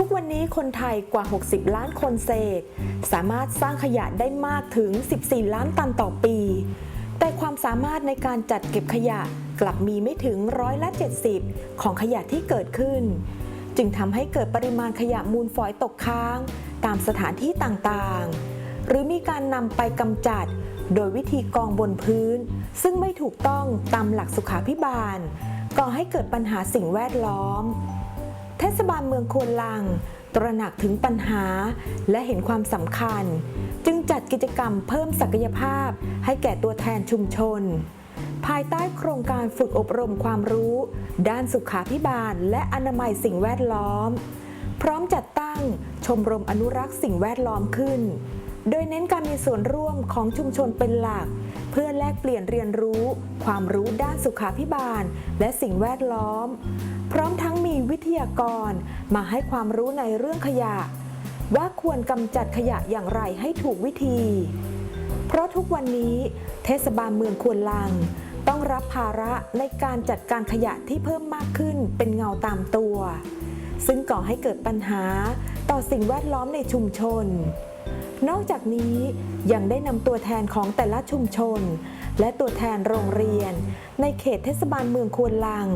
ทุกวันนี้คนไทยกว่า 60 ล้านคนเศษ สามารถสร้างขยะได้มากถึง 14 ล้านตันต่อปี แต่ความสามารถในการจัดเก็บขยะกลับมีไม่ถึงร้อยละ 70 ของขยะที่เกิดขึ้น จึงทำให้เกิดปริมาณขยะมูลฝอยตกค้าง ตามสถานที่ต่างๆ หรือมีการนำไปกำจัด โดยวิธีกองบนพื้น ซึ่งไม่ถูกต้องตามหลักสุขาพิบาลก่อให้เกิดปัญหาสิ่งแวดล้อม เทศบาลเมืองควนลัง ตระหนักถึงปัญหาและเห็นความสำคัญ จึงจัดกิจกรรมเพิ่มศักยภาพให้แก่ตัวแทนชุมชน ภายใต้โครงการฝึกอบรมความรู้ ด้านสุขาพิบาล และอนามัยสิ่งแวดล้อม พร้อมจัดตั้งชมรมอนุรักษ์สิ่งแวดล้อมขึ้น โดยเน้นการมีส่วนร่วมของชุมชนเป็นหลัก เพื่อแลกเปลี่ยนเรียนรู้ ความรู้ด้านสุขาพิบาล และสิ่งแวดล้อม พร้อมทั้งมีวิทยากรมาให้ความรู้ในเรื่องขยะ ว่าควรกำจัดขยะอย่างไรให้ถูกวิธี เพราะทุกวันนี้เทศบาลเมืองควนลังต้องรับภาระในการจัดการขยะที่เพิ่มมากขึ้นเป็นเงาตามตัว ซึ่งก่อให้เกิดปัญหาต่อสิ่งแวดล้อมในชุมชน นอกจากนี้ยังได้นำตัวแทนของแต่ละชุมชน และตัวแทนโรงเรียน ในเขตเทศบาลเมืองควนลัง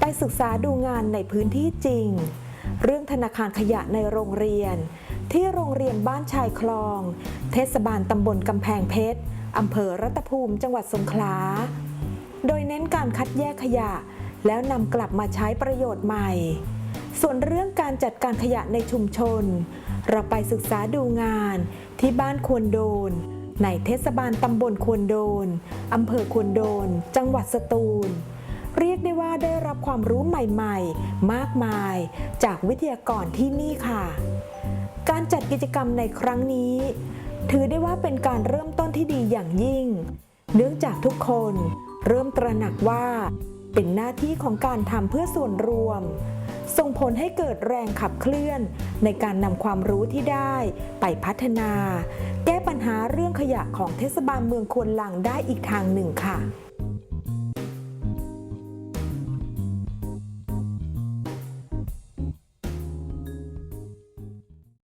ไปศึกษาดูงานในพื้นที่จริง เรื่องธนาคารขยะในโรงเรียน ที่โรงเรียนบ้านชายคลอง เทศบาลตำบลกำแพงเพชรอำเภอรัตภูมิจังหวัดสงขลา โดยเน้นการคัดแยกขยะ แล้วนำกลับมาใช้ประโยชน์ใหม่ ส่วนเรื่องการจัดการขยะในชุมชน เราไปศึกษาดูงานที่บ้านควรโดน ในเทศบาลตำบลควรโดน อำเภอควรโดน จังหวัดสตูล เรียกได้ว่าได้รับความรู้ใหม่ๆ มากมาย จากวิทยากรที่นี่ค่ะ การจัดกิจกรรมในครั้งนี้ ถือได้ว่าเป็นการเริ่มต้นที่ดีอย่างยิ่ง เนื่องจากทุกคนเริ่มตระหนักว่า เป็นหน้าที่ของการทำเพื่อส่วนรวม ส่งผลให้เกิดแรงขับเคลื่อน ในการนำความรู้ที่ได้ไปพัฒนา แก้ปัญหาเรื่องขยะของเทศบาลเมืองควนลังได้อีกทางหนึ่งค่ะ